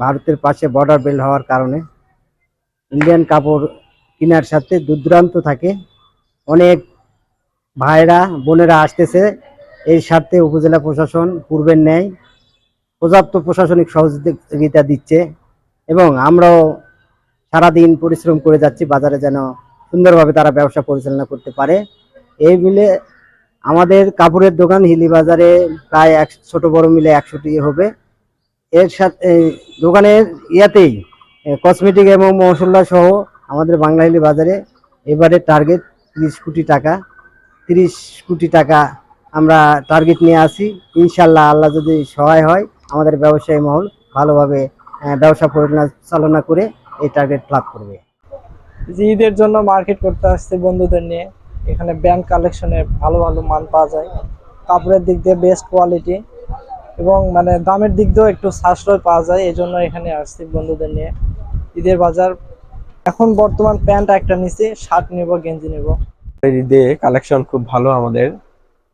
ভারতের পাশে border belt হওয়ার কারণে ইন্ডিয়ান কাপড় কেনার সাথে দূরদূরান্ত থাকে। অনেক ভাইরা বোনেরা আসতেছে এর স্বার্থে উপজেলা প্রশাসন পূর্বের ন্যায় পর্যাপ্ত প্রশাসনিক সহযোগিতা দিচ্ছে এবং আমরাও সারাদিন পরিশ্রম করে যাচ্ছি, বাজারে যেন সুন্দরভাবে তারা ব্যবসা পরিচালনা করতে পারে। এই মিলে আমাদের কাপড়ের দোকান হিলি বাজারে প্রায় এক, ছোট বড় মিলে একশোটি হবে। এর সাথে দোকানের ইয়াতেই কসমেটিক এবং মশলা সহ আমাদের বাংলা হিলি বাজারে এবারে টার্গেট তিরিশ কোটি টাকা। তিরিশ কোটি টাকা আমরা টার্গেট নিয়ে আসি। ইনশাল্লাহ আল্লাহ যদি সহায় হয়, আমাদের ব্যবসায়ী মহল ভালোভাবে ব্যবসা পরিচালনা করে এই টার্গেট লাভ করবে। যে ঈদের জন্য মার্কেট করতে আসছে বন্ধুদের নিয়ে। এখানে ব্যাংক কালেকশনে ভালো ভালো মান পাওয়া যায়। কাপড়ের দিক দিয়ে বেস্ট কোয়ালিটি এবং মানে দামের দিক দিয়েও একটু সাশ্রয় পাওয়া যায় এই জন্য এখানে আসছি বন্ধুদের নিয়ে। ঈদের বাজার এখন বর্তমান প্যান্ট একটা নিছি শার্ট নেব গেঞ্জি নেব। ঈদে কালেকশন খুব ভালো আমাদের।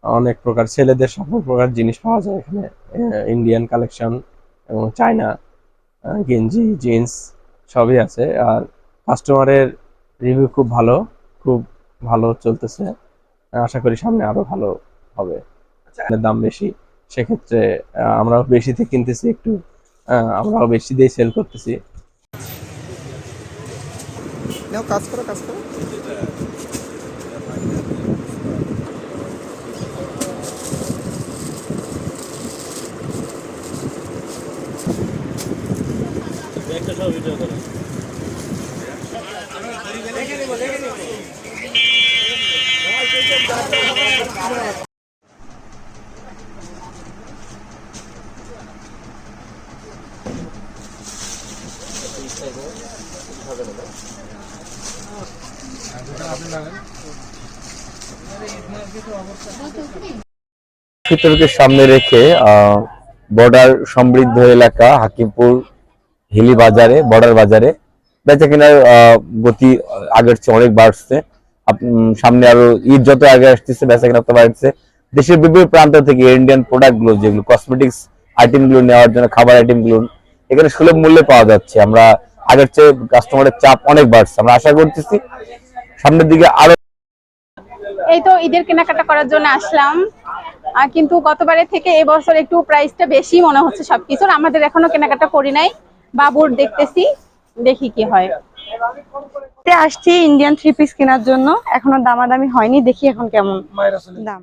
অনেক প্রকার ছেলেদের সকল প্রকার জিনিস পাওয়া যায় এখানে। ইন্ডিয়ান কালেকশন এবং চায়না গেঞ্জি জিন্স সবই আছে। আর কাস্টমারের রিভিউ খুব ভালো খুব ভালো চলতেছে। আশা করি সামনে আরও ভালো হবে। দাম বেশি। সেক্ষেত্রে আমরাও বেশিতে কিনতেছি একটু আমরাও বেশি দিয়ে সেল করতেছি ফিতরকে সামনে রেখে বর্ডার সমৃদ্ধ এলাকা, হাকিমপুর, হিলি বাজারে, বর্ডার বাজারে। বেচা কেনার গতি আগের চেয়ে অনেক বাড়ছে। সামনে আরও ঈদ যত আগে আসতেছে, বেচা কেনা তো বাড়ছে। দেশের বিভিন্ন প্রান্ত থেকে ইন্ডিয়ান প্রোডাক্টগুলো যেগুলো কসমেটিক্স আইটেমগুলো নেওয়ার জন্য, খাবার আইটেমগুলো এখানে সুলভ মূল্যে পাওয়া যাচ্ছে। আমরা আগের চেয়ে কাস্টমারের চাপ অনেক বাড়ছে। আমরা আশা করতেছি সামনের দিকে আরও এই তো ঈদের কেনাকাটা করার জন্য আসলাম। কিন্তু গতবারের থেকে এবছর একটু প্রাইসটা বেশি মনে হচ্ছে সবকিছুর। আমাদের এখনও কেনাকাটা করি নাই। বাবুর দেখতেছি দেখি কি হয়। তে আসছি ইন্ডিয়ান থ্রি পিস কেনার জন্য। এখনও দামাদামি হয়নি দেখি এখন কেমন দাম।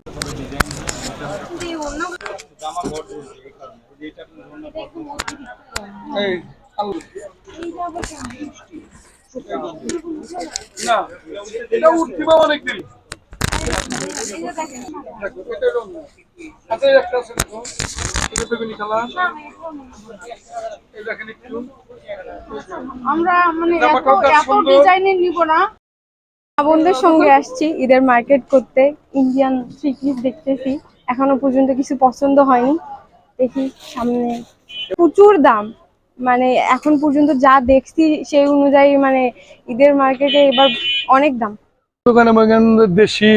আমরা মানে এত নিব না। বন্ধুদের সঙ্গে আসছি ঈদের মার্কেট করতে। ইন্ডিয়ান পিস দেখতেছি। এখনও পর্যন্ত কিছু পছন্দ হয়নি। দেখি সামনে। প্রচুর দাম। মানে এখন পর্যন্ত যা দেখছি সেই অনুযায়ী মানে ঈদের মার্কেটে এবার অনেক দাম। দোকানে দেশি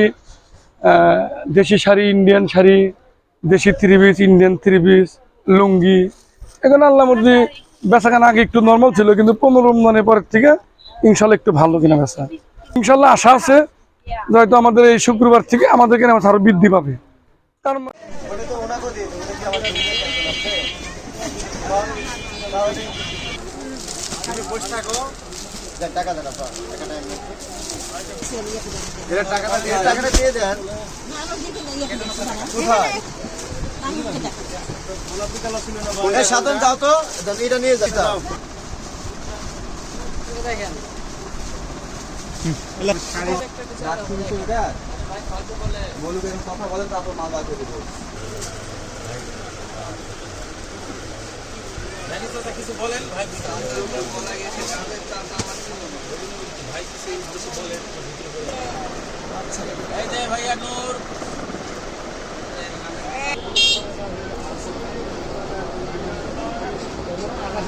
দেশি শাড়ি ইন্ডিয়ান শাড়ি, দেশি three piece Indian three piece lungi এখানে আল্লাহ মধ্যে বেচাকেনা আগে একটু নর্মাল ছিল, কিন্তু পনেরো রমজানের পরের থেকে ইনশাল্লাহ একটু ভালো কিনা বেচা। ইনশাল্লাহ আশা আছে, হয়তো আমাদের এই শুক্রবার থেকে আমাদের কেনা আরও বৃদ্ধি পাবে। তার মানে তুমি বসে থাকো টাকা দেন সাধন যাও তো এটা নিয়ে যাও কথা বলেন তারপর মাল করে দেবো কিছু বলেন ভাই ভাই কিছু বলেন। এই যে ভাইয়া নূর আকাশ